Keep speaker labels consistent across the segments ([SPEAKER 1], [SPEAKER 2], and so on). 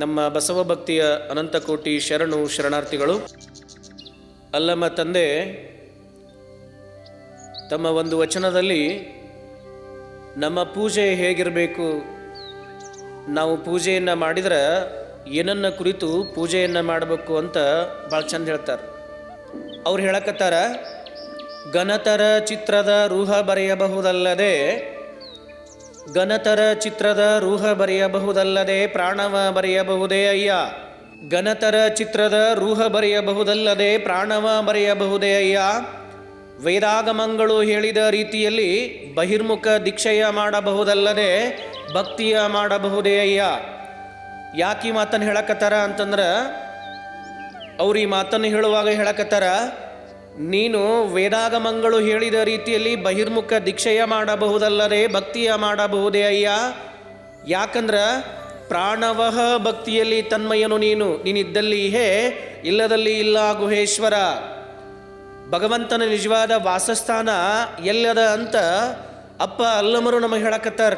[SPEAKER 1] ನಮ್ಮ ಬಸವ ಭಕ್ತಿಯ ಅನಂತಕೋಟಿ ಶರಣು ಶರಣಾರ್ಥಿಗಳು, ಅಲ್ಲಮ್ಮ ತಂದೆ, ತಮ್ಮ ಒಂದು ವಚನದಲ್ಲಿ ನಮ್ಮ ಪೂಜೆ ಹೇಗಿರಬೇಕು, ನಾವು ಪೂಜೆಯನ್ನು ಮಾಡಿದರೆ ಏನನ್ನ ಕುರಿತು ಪೂಜೆಯನ್ನು ಮಾಡಬೇಕು ಅಂತ ಭಾಳ ಚಂದ ಹೇಳ್ತಾರೆ. ಅವ್ರು ಹೇಳಕತ್ತಾರ, ಘನತರ ಚಿತ್ರದ ರೂಹ ಬರೆಯಬಹುದಲ್ಲದೆ ಘನತರ ಚಿತ್ರದ ರೂಹ ಬರೆಯಬಹುದಲ್ಲದೆ ಪ್ರಾಣವ ಬರೆಯಬಹುದೇ ಅಯ್ಯ? ಘನತರ ಚಿತ್ರದ ರೂಹ ಬರೆಯಬಹುದಲ್ಲದೆ ಪ್ರಾಣವ ಬರೆಯಬಹುದೇ ಅಯ್ಯ? ವೇದಾಗಮಂಗಳು ಹೇಳಿದ ರೀತಿಯಲ್ಲಿ ಬಹಿರ್ಮುಖ ದೀಕ್ಷೆಯ ಮಾಡಬಹುದಲ್ಲದೆ ಭಕ್ತಿಯ ಮಾಡಬಹುದೇ ಅಯ್ಯ? ಯಾಕೆ ಮಾತನ್ನು ಹೇಳಕತ್ತಾರ ಅಂತಂದ್ರೆ, ಅವ್ರು ಈ ಮಾತನ್ನು ಹೇಳುವಾಗ ಹೇಳಕತ್ತಾರ ನೀನು ವೇದಾಗಮಗಳು ಹೇಳಿದ ರೀತಿಯಲ್ಲಿ ಬಹಿರ್ಮುಖ ದೀಕ್ಷೆಯ ಮಾಡಬಹುದಲ್ಲದೆ ಭಕ್ತಿಯ ಮಾಡಬಹುದೇ ಅಯ್ಯ? ಯಾಕಂದ್ರ ಪ್ರಾಣವಹ ಭಕ್ತಿಯಲ್ಲಿ ತನ್ಮಯನು ನೀನು. ನೀನಿದ್ದಲ್ಲಿ ಹೇ, ಇಲ್ಲದಲ್ಲಿ ಇಲ್ಲ ಗುಹೇಶ್ವರ ಭಗವಂತನ ನಿಜವಾದ ವಾಸಸ್ಥಾನ ಎಲ್ಲದ ಅಂತ ಅಪ್ಪ ಅಲ್ಲಮರು ನಮಗೆ ಹೇಳಕತ್ತಾರ.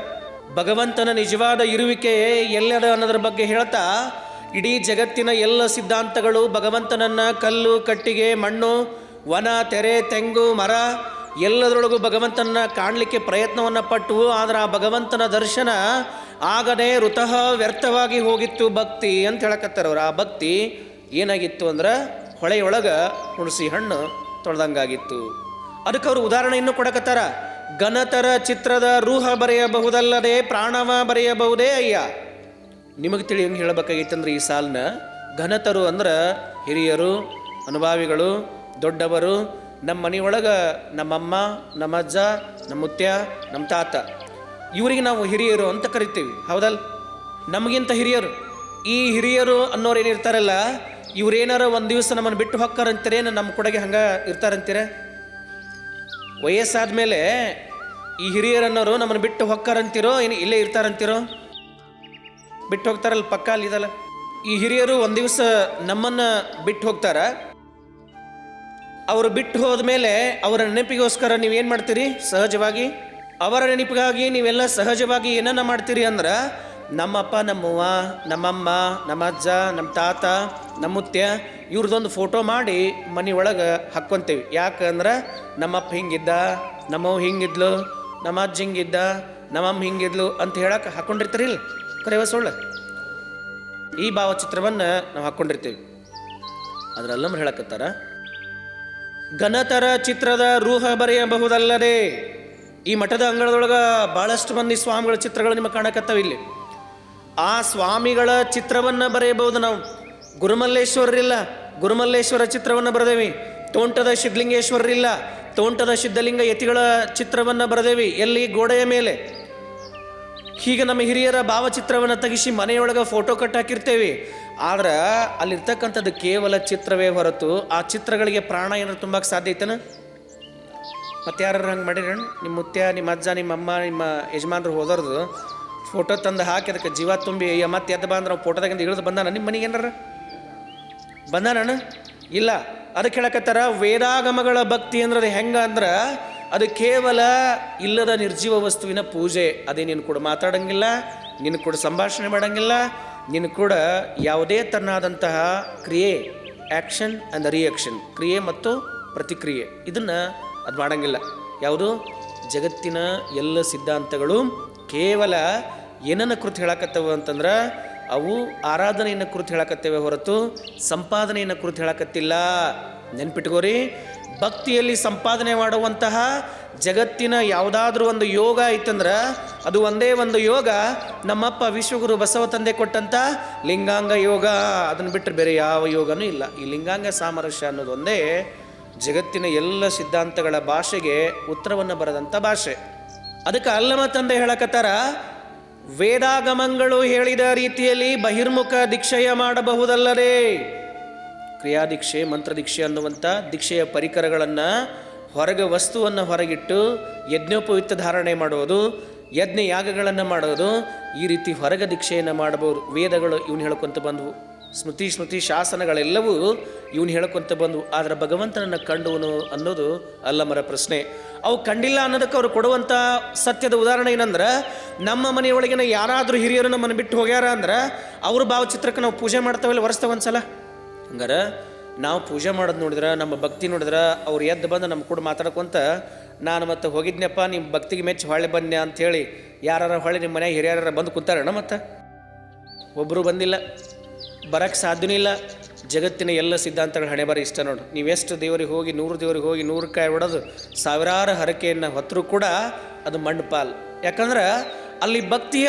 [SPEAKER 1] ಭಗವಂತನ ನಿಜವಾದ ಇರುವಿಕೆ ಎಲ್ಲದ ಅನ್ನೋದ್ರ ಬಗ್ಗೆ ಹೇಳ್ತಾ, ಇಡೀ ಜಗತ್ತಿನ ಎಲ್ಲ ಸಿದ್ಧಾಂತಗಳು ಭಗವಂತನನ್ನ ಕಲ್ಲು, ಕಟ್ಟಿಗೆ, ಮಣ್ಣು ವನ, ತೆರೆ, ತೆಂಗು, ಮರ, ಎಲ್ಲದರೊಳಗೂ ಭಗವಂತನ ಕಾಣಲಿಕ್ಕೆ ಪ್ರಯತ್ನವನ್ನು ಪಟ್ಟು, ಆದರೆ ಆ ಭಗವಂತನ ದರ್ಶನ ಆಗದೆ ಋತಃ ವ್ಯರ್ಥವಾಗಿ ಹೋಗಿತ್ತು ಭಕ್ತಿ ಅಂತ ಹೇಳಕತ್ತಾರ ಅವ್ರು. ಆ ಭಕ್ತಿ ಏನಾಗಿತ್ತು ಅಂದ್ರೆ ಹೊಳೆಯೊಳಗೆ ಹುಣಸಿ ಹಣ್ಣು ತೊಳೆದಂಗಾಗಿತ್ತು. ಅದಕ್ಕೆ ಅವರು ಉದಾಹರಣೆಯನ್ನು ಕೊಡಕತ್ತಾರ. ಘನತರ ಚಿತ್ರದ ರೂಹ ಬರೆಯಬಹುದಲ್ಲದೆ ಪ್ರಾಣವ ಬರೆಯಬಹುದೇ ಅಯ್ಯ? ನಿಮಗೆ ತಿಳಿ ಹೆಂಗೆ ಹೇಳ್ಬೇಕಾಗಿತ್ತಂದ್ರೆ ಈ ಸಾಲನ್ನ ಘನತರು ಅಂದ್ರೆ ಹಿರಿಯರು, ಅನುಭಾವಿಗಳು ದೊಡ್ಡವರು, ನಮ್ಮ ಮನೆಯೊಳಗೆ ನಮ್ಮಮ್ಮ ನಮ್ಮ ಅಜ್ಜ ನಮ್ಮ ಮುತ್ಯ ನಮ್ಮ ತಾತ. ಇವರಿಗೆ ನಾವು ಹಿರಿಯರು ಅಂತ ಕರಿತೀವಿ. ಹೌದಲ್? ನಮಗಿಂತ ಹಿರಿಯರು. ಈ ಹಿರಿಯರು ಅನ್ನೋರು ಏನಿರ್ತಾರಲ್ಲ ಇವ್ರೇನಾರ ಒಂದು ದಿವಸ ನಮ್ಮನ್ನು ಬಿಟ್ಟು ಹೊಕ್ಕಾರಂತೀರೇನು ನಮ್ಮ ಕೊಡಗೆ ಹಂಗೆ ಇರ್ತಾರಂತೀರ? ವಯಸ್ಸಾದ ಮೇಲೆ ಈ ಹಿರಿಯರನ್ನೋರು ನಮ್ಮನ್ನು ಬಿಟ್ಟು ಹೊಕ್ಕಾರಂತೀರೋ ಏನು ಇಲ್ಲೇ ಇರ್ತಾರಂತೀರೋ? ಬಿಟ್ಟು ಹೋಗ್ತಾರಲ್ಲ ಪಕ್ಕ ಅಲ್ಲಿದಲ್ಲ ಈ ಹಿರಿಯರು ಒಂದು ದಿವಸ ನಮ್ಮನ್ನು ಬಿಟ್ಟು ಹೋಗ್ತಾರ. ಅವರು ಬಿಟ್ಟು ಹೋದ ಮೇಲೆ ಅವರ ನೆನಪಿಗೋಸ್ಕರ ನೀವೇನು ಮಾಡ್ತೀರಿ? ಸಹಜವಾಗಿ? ಅವರ ನೆನಪಿಗಾಗಿ ನೀವೆಲ್ಲ ಸಹಜವಾಗಿ ಏನನ್ನ ಮಾಡ್ತೀರಿ ಅಂದ್ರೆ, ನಮ್ಮಪ್ಪ, ನಮ್ಮವ್ವ, ನಮ್ಮಮ್ಮ ನಮ್ಮ ಅಜ್ಜ ನಮ್ಮ ತಾತ ನಮ್ಮ ಮುತ್ಯ ಇವ್ರದ್ದೊಂದು ಫೋಟೋ ಮಾಡಿ ಮನೆ ಒಳಗೆ ಹಾಕ್ಕೊಂತೇವೆ ಯಾಕಂದ್ರೆ ನಮ್ಮಪ್ಪ ಹಿಂಗಿದ್ದ, ನಮ್ಮವ್ವ ಹಿಂಗಿದ್ಲು ನಮ್ಮ ಅಜ್ಜ ಹಿಂಗಿದ್ದ, ನಮ್ಮಮ್ಮ ಹಿಂಗಿದ್ಲು ಅಂತ ಹೇಳಕ್ಕೆ ಹಾಕ್ಕೊಂಡಿರ್ತಾರಿಲ್ಲ ಕರೆಯುವ ಸುಳ್ಳು. ಈ ಭಾವಚಿತ್ರವನ್ನು ನಾವು ಹಾಕ್ಕೊಂಡಿರ್ತೀವಿ ಅದರಲ್ಲಮ್ಮ ಹೇಳಕತ್ತಾರ ಘನತರ ಚಿತ್ರದ ರೂಹ ಬರೆಯಬಹುದಲ್ಲದೆ ಈ ಮಠದ ಅಂಗಳದೊಳಗೆ ಭಾಳಷ್ಟು ಮಂದಿ ಸ್ವಾಮಿಗಳ ಚಿತ್ರಗಳು ನಿಮಗೆ ಕಾಣಕತ್ತವ ಇಲ್ಲಿ. ಆ ಸ್ವಾಮಿಗಳ ಚಿತ್ರವನ್ನು ಬರೆಯಬಹುದು ನಾವು. ಗುರುಮಲ್ಲೇಶ್ವರರಿಲ್ಲ, ಗುರುಮಲ್ಲೇಶ್ವರ ಚಿತ್ರವನ್ನು ಬರೆದೇವಿ. ತೋಂಟದ ಸಿದ್ಧಲಿಂಗೇಶ್ವರರಿಲ್ಲ, ತೋಂಟದ ಸಿದ್ಧಲಿಂಗ ಯತಿಗಳ ಚಿತ್ರವನ್ನು ಬರೆದೇವಿ. ಎಲ್ಲಿ ಗೋಡೆಯ ಮೇಲೆ. ಹೀಗೆ ನಮ್ಮ ಹಿರಿಯರ ಭಾವಚಿತ್ರವನ್ನು ತೆಗೆಸಿ ಮನೆಯೊಳಗೆ ಫೋಟೋ ಕಟ್ ಹಾಕಿರ್ತೇವೆ. ಆದ್ರೆ ಅಲ್ಲಿರ್ತಕ್ಕಂಥದ್ದು ಕೇವಲ ಚಿತ್ರವೇ ಹೊರತು ಆ ಚಿತ್ರಗಳಿಗೆ ಪ್ರಾಣ ಏನಾರು ತುಂಬಕ್ಕೆ ಸಾಧ್ಯ ಐತನ? ಮತ್ತೆ ಯಾರು ಹಂಗೆ ಮಾಡಿರ ನಿಮ್ಮ ಮುತ್ಯ ನಿಮ್ಮ ಅಜ್ಜ, ನಿಮ್ಮ ಅಮ್ಮ, ನಿಮ್ಮ ಯಜಮಾನರು ಹೋದರ್ದು ಫೋಟೋ ತಂದು ಹಾಕಿ ಅದಕ್ಕೆ ಜೀವ ತುಂಬಿ, ಅಯ್ಯ, ಮತ್ತೆ ಎದ್ದು ಬಂದ್ರೆ ನಾವು ಫೋಟೋದಾಗಿಂದ ಇಳಿದು ಬಂದಾನ ನಿಮ್ಮ ಮನೆಗೆ ಏನಾರ? ಇಲ್ಲ. ಅದಕ್ಕೆ ಹೇಳಕತ್ತಾರ, ವೇದಾಗಮಗಳ ಭಕ್ತಿ ಅಂದ್ರೆ ಅದು ಹೆಂಗೆ ಅಂದ್ರೆ ಅದು ಕೇವಲ ಇಲ್ಲದ ನಿರ್ಜೀವ ವಸ್ತುವಿನ ಪೂಜೆ. ಅದೇ ನೀನು ಕೂಡ ಮಾತಾಡಂಗಿಲ್ಲ ನಿನ್ನ ಕೂಡ ಸಂಭಾಷಣೆ ಮಾಡಂಗಿಲ್ಲ ನಿನ್ನ ಕೂಡ ಯಾವುದೇ ತನ್ನಾದಂತಹ ಕ್ರಿಯೆ ಆ್ಯಕ್ಷನ್ ಆ್ಯಂಡ್ ರಿಯಾಕ್ಷನ್ ಕ್ರಿಯೆ ಮತ್ತು ಪ್ರತಿಕ್ರಿಯೆ. ಇದನ್ನು ಅದು ಮಾಡೋಂಗಿಲ್ಲ. ಯಾವುದು? ಜಗತ್ತಿನ ಎಲ್ಲ ಸಿದ್ಧಾಂತಗಳು ಕೇವಲ ಏನನ್ನ ಕುರಿತು ಹೇಳಕತ್ತವು ಅಂತಂದ್ರೆ, ಅವು ಆರಾಧನೆಯನ್ನು ಕುರಿತು ಹೇಳಕತ್ತೇವೆ ಹೊರತು ಸಂಪಾದನೆಯನ್ನು ಕುರಿತು ಹೇಳಕತ್ತಿಲ್ಲ. ನೆನ್ಪಿಟ್ಕೋರಿ, ಭಕ್ತಿಯಲ್ಲಿ ಸಂಪಾದನೆ ಮಾಡುವಂತಹ ಜಗತ್ತಿನ ಯಾವುದಾದ್ರೂ ಒಂದು ಯೋಗ ಐತಂದ್ರೆ, ಅದು ಒಂದೇ ಒಂದು ಯೋಗ ನಮ್ಮಪ್ಪ ವಿಶ್ವಗುರು ಬಸವ ತಂದೆ ಕೊಟ್ಟಂಥ ಲಿಂಗಾಂಗ ಯೋಗ. ಅದನ್ನು ಬಿಟ್ಟರೆ ಬೇರೆ ಯಾವ ಯೋಗನೂ ಇಲ್ಲ. ಈ ಲಿಂಗಾಂಗ ಸಾಮರಸ್ಯ ಅನ್ನೋದು ಒಂದೇ ಜಗತ್ತಿನ ಎಲ್ಲ ಸಿದ್ಧಾಂತಗಳ ಭಾಷೆಗೆ ಉತ್ತರವನ್ನು ಬರೆದಂಥ ಭಾಷೆ. ಅದಕ್ಕೆ ಅಲ್ಲಮ ತಂದೆ ಹೇಳಕತ್ತಾರ, ವೇದಾಗಮಗಳು ಹೇಳಿದ ರೀತಿಯಲ್ಲಿ ಬಹಿರ್ಮುಖ ದೀಕ್ಷಯ ಮಾಡಬಹುದಲ್ಲದೆ ಕ್ರಿಯಾದೀಕ್ಷೆ, ಮಂತ್ರದೀಕ್ಷೆ ಅನ್ನುವಂಥ ದೀಕ್ಷೆಯ ಪರಿಕರಗಳನ್ನು ಹೊರಗೆ ವಸ್ತುವನ್ನು ಹೊರಗಿಟ್ಟು ಯಜ್ಞೋಪಯುಕ್ತ ಧಾರಣೆ ಮಾಡೋದು, ಯಜ್ಞ ಯಾಗಗಳನ್ನು ಮಾಡೋದು, ಈ ರೀತಿ ಹೊರಗೆ ದೀಕ್ಷೆಯನ್ನು ಮಾಡಬಹುದು. ವೇದಗಳು ಇವನು ಹೇಳ್ಕೊಂತ ಬಂದವು. ಸ್ಮೃತಿ ಸ್ಮೃತಿ ಶಾಸನಗಳೆಲ್ಲವೂ ಇವನು ಹೇಳ್ಕೊಂತ ಬಂದವು. ಆದರೆ ಭಗವಂತನನ್ನು ಕಂಡುವನು ಅನ್ನೋದು ಅಲ್ಲಮರ ಪ್ರಶ್ನೆ. ಅವು ಕಂಡಿಲ್ಲ ಅನ್ನೋದಕ್ಕೆ ಅವರು ಕೊಡುವಂಥ ಸತ್ಯದ ಉದಾಹರಣೆ ಏನಂದ್ರೆ, ನಮ್ಮ ಮನೆಯೊಳಗಿನ ಯಾರಾದರೂ ಹಿರಿಯರು ನಮ್ಮನ್ನು ಬಿಟ್ಟು ಹೋಗ್ಯಾರ ಅಂದ್ರೆ, ಅವ್ರ ಭಾವಚಿತ್ರಕ್ಕೆ ನಾವು ಪೂಜೆ ಮಾಡ್ತಾವೆಲ್ಲ ವರ್ಷದ ಒಂದ್ಸಲ? ಹಂಗಾರ ನಾವು ಪೂಜೆ ಮಾಡೋದು ನೋಡಿದ್ರೆ, ನಮ್ಮ ಭಕ್ತಿ ನೋಡಿದ್ರೆ, ಅವ್ರು ಎದ್ದು ಬಂದು ನಮ್ಮ ಕೂಡ ಮಾತಾಡ್ಕೊಂತ, ನಾನು ಮತ್ತೆ ಹೋಗಿದ್ನಪ್ಪ ನಿಮ್ಮ ಭಕ್ತಿಗೆ ಮೆಚ್ಚಿ ಹೊಳೆ ಬನ್ನಿ ಅಂಥೇಳಿ ಯಾರು ಹೊಳೆ ನಿಮ್ಮ ಮನ್ಯಾಗ ಹಿರಿಯರ ಬಂದು ಕೂತಾರಣ ಮತ್ತೆ? ಒಬ್ಬರು ಬಂದಿಲ್ಲ ಬರಕ್ಕೆ ಸಾಧ್ಯನೇ ಇಲ್ಲ. ಜಗತ್ತಿನ ಎಲ್ಲ ಸಿದ್ಧಾಂತಗಳು ಹಣೆ ಬರ ಇಷ್ಟ ನೋಡು. ನೀವೆಷ್ಟು ದೇವರಿಗೆ ಹೋಗಿ, ನೂರು ದೇವರಿಗೆ ಹೋಗಿ, ನೂರು ಕಾಯಿ ಹೊಡೆದು ಸಾವಿರಾರು ಹರಕೆಯನ್ನು ಹೊತ್ತರೂ ಕೂಡ ಅದು ಮಣ್ಣು ಪಾಲ್ ಯಾಕಂದ್ರೆ ಅಲ್ಲಿ ಭಕ್ತಿಯ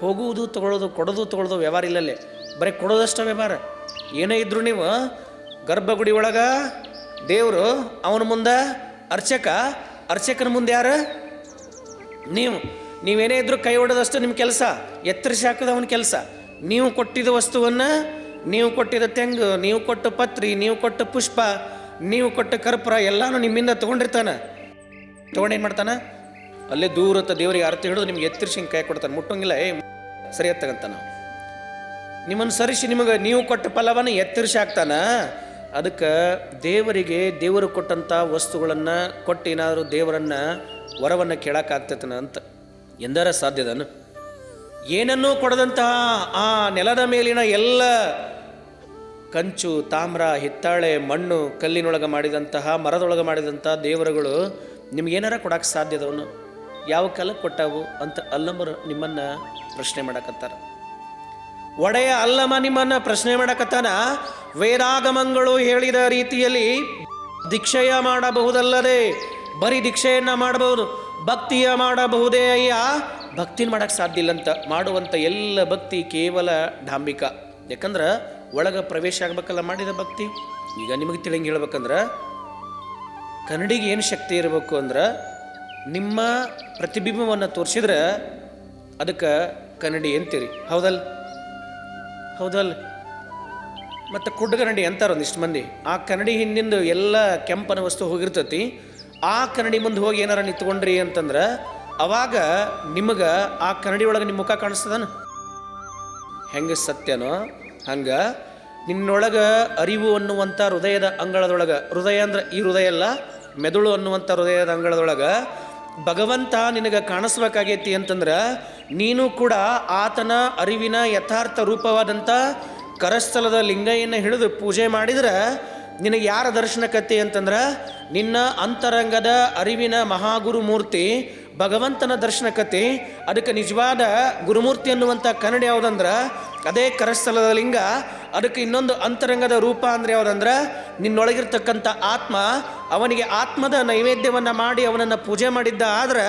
[SPEAKER 1] ಹೋಗುವುದು, ತಗೊಳ್ಳೋದು, ಕೊಡೋದು, ತಗೊಳ್ಳೋದು ವ್ಯವಹಾರ ಇಲ್ಲಲ್ಲೇ. ಬರೀ ಕೊಡೋದಷ್ಟೇ ವ್ಯವಹಾರ. ಏನೇ ಇದ್ರು ನೀವು ಗರ್ಭಗುಡಿ ಒಳಗ ದೇವರು ಅವನ ಮುಂದೆ ಅರ್ಚಕ, ಅರ್ಚಕನ ಮುಂದೆ ಯಾರು? ನೀವು. ನೀವೇನೇ ಇದ್ರೂ ಕೈ ಹೊಡೆದಷ್ಟು ನಿಮ್ಮ ಕೆಲಸ ಎತ್ತರಿಸಿ ಹಾಕೋದು ಅವನ ಕೆಲಸ. ನೀವು ಕೊಟ್ಟಿದ್ದ ವಸ್ತುವನ್ನು, ನೀವು ಕೊಟ್ಟಿದ್ದ ತೆಂಗು, ನೀವು ಕೊಟ್ಟ ಪತ್ರಿ, ನೀವು ಕೊಟ್ಟ ಪುಷ್ಪ, ನೀವು ಕೊಟ್ಟ ಕರ್ಪುರ ಎಲ್ಲಾನು ನಿಮ್ಮಿಂದ ತೊಗೊಂಡಿರ್ತಾನೆ. ತೊಗೊಂಡು ಏನು ಮಾಡ್ತಾನೆ? ಅಲ್ಲೇ ದೂರತ್ತ ದೇವರಿಗೆ ಅರ್ಥ ಹಿಡಿದು ನಿಮ್ಗೆ ಎತ್ತರಿಸಿ ಕೈ ಕೊಡ್ತಾನೆ. ಮುಟ್ಟೋಂಗಿಲ್ಲ, ಏ, ಸರಿ ನಾವು. ನಿಮ್ಮನ್ನು ಸರಿಸಿ, ನಿಮಗೆ ನೀವು ಕೊಟ್ಟ ಫಲವನ್ನು ಎತ್ತರಿಸಿ ಹಾಕ್ತಾನ? ಅದಕ್ಕೆ ದೇವರಿಗೆ ದೇವರು ಕೊಟ್ಟಂಥ ವಸ್ತುಗಳನ್ನು ಕೊಟ್ಟು ಏನಾದರೂ ದೇವರನ್ನು ವರವನ್ನು ಕೇಳೋಕ್ಕಾಗ್ತತನ ಅಂತ. ಎಂದರ ಸಾಧ್ಯದನು ಏನನ್ನೂ ಕೊಡದಂತಹ ಆ ನೆಲದ ಮೇಲಿನ ಎಲ್ಲ ಕಂಚು, ತಾಮ್ರ, ಹಿತ್ತಾಳೆ, ಮಣ್ಣು, ಕಲ್ಲಿನೊಳಗೆ ಮಾಡಿದಂತಹ, ಮರದೊಳಗೆ ಮಾಡಿದಂಥ ದೇವರುಗಳು ನಿಮ್ಗೇನಾರ ಕೊಡಕ್ಕೆ ಸಾಧ್ಯದವನು ಯಾವ ಕಾಲಕ್ಕೆ ಕೊಟ್ಟವು ಅಂತ ಅಲ್ಲಂಬರು ನಿಮ್ಮನ್ನು ಪ್ರಶ್ನೆ ಮಾಡಕತ್ತಾರ. ಒಡೆಯ ಅಲ್ಲಮ ನಿಮ್ಮನ್ನ ಪ್ರಶ್ನೆ ಮಾಡಕತ್ತಾನ? ವೇದಾಗಮಗಳು ಹೇಳಿದ ರೀತಿಯಲ್ಲಿ ದೀಕ್ಷೆಯ ಮಾಡಬಹುದಲ್ಲದೆ ಬರೀ ದೀಕ್ಷೆಯನ್ನು ಮಾಡಬಹುದು. ಭಕ್ತಿಯ ಮಾಡಬಹುದೇ ಅಯ್ಯ? ಭಕ್ತಿನ ಮಾಡಕ್ಕೆ ಸಾಧ್ಯ ಇಲ್ಲಂತ ಮಾಡುವಂಥ ಎಲ್ಲ ಭಕ್ತಿ ಕೇವಲ ಡಾಂಬಿಕ ಯಾಕಂದ್ರೆ ಒಳಗೆ ಪ್ರವೇಶ ಆಗ್ಬೇಕಲ್ಲ ಮಾಡಿದ ಭಕ್ತಿ. ಈಗ ನಿಮಗೆ ತಿಳಿಂಗೆ ಹೇಳ್ಬೇಕಂದ್ರೆ ಕನ್ನಡಿಗೆ ಏನು ಶಕ್ತಿ ಇರಬೇಕು ಅಂದ್ರೆ ನಿಮ್ಮ ಪ್ರತಿಬಿಂಬವನ್ನು ತೋರಿಸಿದ್ರೆ ಅದಕ್ಕೆ ಕನ್ನಡಿ ಅಂತೀರಿ. ಹೌದಲ್ಲ ಹೌದಲ್ಲ ಮತ್ತು ಕನ್ನಡಿ ಅಂತಾರೆ ಒಂದಿಷ್ಟು ಮಂದಿ. ಆ ಕನ್ನಡಿ ಹಿಂದಿಂದು ಎಲ್ಲ ಕೆಂಪನ ವಸ್ತು ಹೋಗಿರ್ತತಿ. ಆ ಕನ್ನಡಿ ಮುಂದೆ ಹೋಗಿ ಏನಾರ ನಿಂತ್ಕೊಂಡ್ರಿ ಅಂತಂದ್ರೆ ಅವಾಗ ನಿಮಗೆ ಆ ಕನ್ನಡಿ ಒಳಗೆ ನಿಮ್ಮ ಮುಖ ಕಾಣಿಸ್ತದನ? ಹೆಂಗೆ ಸತ್ಯನೋ? ಹಂಗೆ ನಿನ್ನೊಳಗೆ ಅರಿವು ಅನ್ನುವಂಥ ಹೃದಯದ ಅಂಗಳದೊಳಗೆ, ಹೃದಯ ಅಂದ್ರೆ ಈ ಹೃದಯ ಅಲ್ಲ, ಮೆದುಳು ಅನ್ನುವಂಥ ಹೃದಯದ ಅಂಗಳದೊಳಗೆ ಭಗವಂತ ನಿನಗೆ ಕಾಣಿಸ್ಬೇಕಾಗೈತಿ ಅಂತಂದ್ರೆ ನೀನು ಕೂಡ ಆತನ ಅರಿವಿನ ಯಥಾರ್ಥ ರೂಪವಾದಂಥ ಕರಸ್ಥಲದ ಲಿಂಗಯ್ಯನ ಹಿಡಿದು ಪೂಜೆ ಮಾಡಿದ್ರೆ ನಿನಗೆ ಯಾರ ದರ್ಶನಕತೆ ಅಂತಂದ್ರೆ ನಿನ್ನ ಅಂತರಂಗದ ಅರಿವಿನ ಮಹಾಗುರು ಮೂರ್ತಿ ಭಗವಂತನ ದರ್ಶನಕತೆ ಅದಕ್ಕೆ ನಿಜವಾದ ಗುರುಮೂರ್ತಿ ಅನ್ನುವಂಥ ಕನ್ನಡಿ ಯಾವುದಂದ್ರೆ ಅದೇ ಕರಸ್ಥಲದ ಲಿಂಗ ಅದಕ್ಕೆ ಇನ್ನೊಂದು ಅಂತರಂಗದ ರೂಪ ಅಂದರೆ ಯಾವುದಂದ್ರೆ ನಿನ್ನೊಳಗಿರ್ತಕ್ಕಂಥ ಆತ್ಮ, ಅವನಿಗೆ ಆತ್ಮದ ನೈವೇದ್ಯವನ್ನು ಮಾಡಿ ಅವನನ್ನು ಪೂಜೆ ಮಾಡಿದ್ದ ಆದರೆ